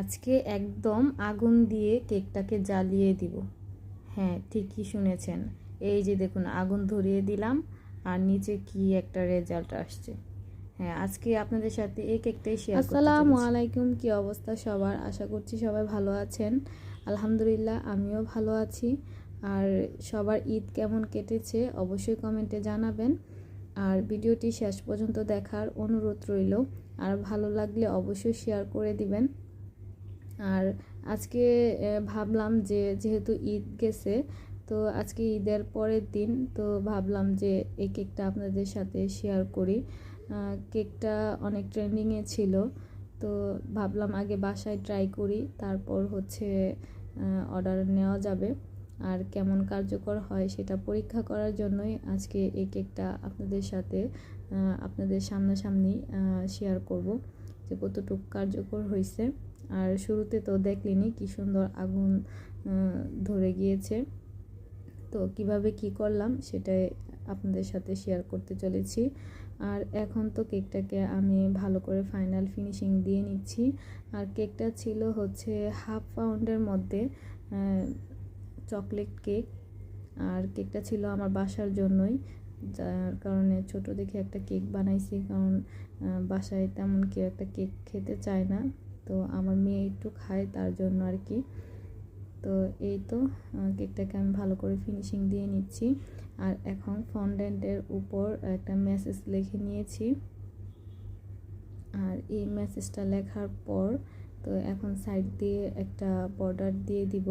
আজকে একদম আগুন দিয়ে কেকটাকে জ্বালিয়ে দিব। হ্যাঁ ঠিকই শুনেছেন। এই যে দেখুন, আগুন ধরিয়ে দিলাম আর নিচে কি একটা রেজাল্ট আসছে। হ্যাঁ আজকে আপনাদের সাথে এই কেকটাই শেয়ার আসসালামু আলাইকুম, কি অবস্থা সবার? আশা করছি সবাই ভালো আছেন। আলহামদুলিল্লাহ, আমিও ভালো আছি। আর সবার ঈদ কেমন কেটেছে অবশ্যই কমেন্টে জানাবেন। আর ভিডিওটি শেষ পর্যন্ত দেখার অনুরোধ রইল। আর ভালো লাগলে অবশ্যই শেয়ার করে দিবেন। আর আজকে ভাবলাম যে যেহেতু ঈদ গেছে, তো আজকে ঈদের পরের দিন, তো ভাবলাম যে এই কেকটা আপনাদের সাথে শেয়ার করি। কেকটা অনেক ট্রেন্ডিংয়ে ছিল, তো ভাবলাম আগে বাসায় ট্রাই করি, তারপর হচ্ছে অর্ডার নেওয়া যাবে। আর কেমন কার্যকর হয় সেটা পরীক্ষা করার জন্যই আজকে এই কেকটা আপনাদের সাথে আপনাদের সামনাসামনি শেয়ার করব। যে কতটুকু কার্যকর হয়েছে আর শুরুতে তো দেখলিনি কি সুন্দর আগুন ধরে গিয়েছে। তো কীভাবে কি করলাম সেটাই আপনাদের সাথে শেয়ার করতে চলেছি। আর এখন তো কেকটাকে আমি ভালো করে ফাইনাল ফিনিশিং দিয়ে নিচ্ছি। আর কেকটা ছিল হচ্ছে হাফ পাউন্ডের মধ্যে চকলেট কেক আর কেকটা ছিল আমার বাসার জন্যই। যার কারণে ছোট দেখে একটা কেক বানাইছি, কারণ বাসায় তেমন কেউ একটা কেক খেতে চায় না। তো আমার মেয়ে একটু খায় তার জন্য আর কি তো এই তো কেকটাকে আমি ভালো করে ফিনিশিং দিয়ে নিচ্ছি। আর এখন ফন্ডেন্টের উপর একটা মেসেজ লিখে নিয়েছি। আর এই মেসেজটা লেখার পর, তো এখন সাইড দিয়ে একটা বর্ডার দিয়ে দিব।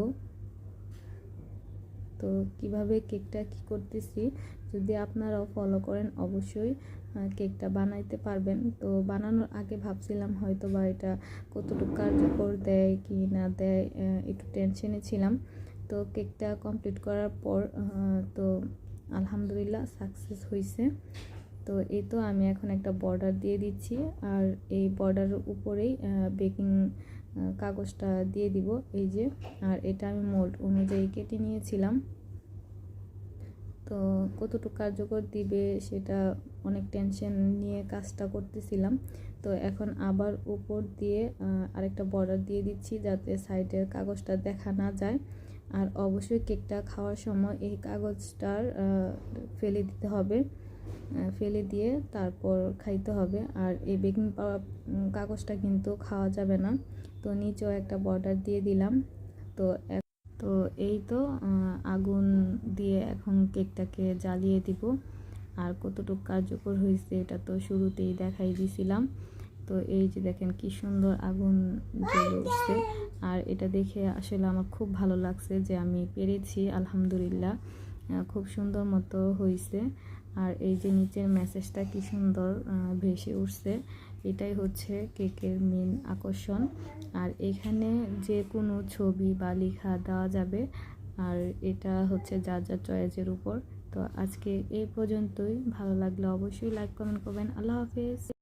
তো কীভাবে কেকটা কি করতেছি, যদি আপনারাও ফলো করেন অবশ্যই কেকটা বানাইতে পারবেন। তো বানানোর আগে ভাবছিলাম হয়তো বা এটা কতটুকু কার্যকর দেয় কি না দেয় একটু টেনশনে ছিলাম। তো কেকটা কমপ্লিট করার পর তো আলহামদুলিল্লাহ সাকসেস হয়েছে তো এই তো আমি এখন একটা বর্ডার দিয়ে দিচ্ছি। আর এই বর্ডারের উপরেই বেকিং কাগজটা দিয়ে দিব, এই যে। আর এটা আমি মোল্ড অনুযায়ী কেটে নিয়েছিলাম। তো কতটুকু কার্যকর দিবে সেটা অনেক টেনশন নিয়ে কাজটা করতেছিলাম। তো এখন আবার উপর দিয়ে আরেকটা বর্ডার দিয়ে দিচ্ছি যাতে সাইডের কাগজটা দেখা না যায়। আর অবশ্যই কেকটা খাওয়ার সময় এই কাগজটার ফেলে দিতে হবে। ফেলে দিয়ে তারপর খাইতে হবে। আর এই বেকিং কাগজটা কিন্তু খাওয়া যাবে না। তো নিচেও একটা বর্ডার দিয়ে দিলাম। তো তো এই তো আগুন দিয়ে এখন কেকটাকে জ্বালিয়ে দিব। আর কতটুকু কার্যকর হয়েছে এটা তো শুরুতেই দেখাই দিছিলাম। তো এই যে দেখেন কি সুন্দর আগুন জ্বলে উঠছে। আর এটা দেখে আসলে আমার খুব ভালো লাগছে যে আমি পেরেছি, আলহামদুলিল্লাহ। খুব সুন্দর মতো হয়েছে আর এই যে নিচের মেসেজটা কি সুন্দর ভেসে উঠছে, এটাই হচ্ছে কেকের মেন আকর্ষণ। আর এখানে যে কোনো ছবি বা লেখা দেওয়া যাবে, আর এটা হচ্ছে যার যার চয়েসের উপর। তো আজকে এই পর্যন্তই। ভালো লাগলে অবশ্যই লাইক কমেন্ট করবেন। আল্লাহ হাফেজ।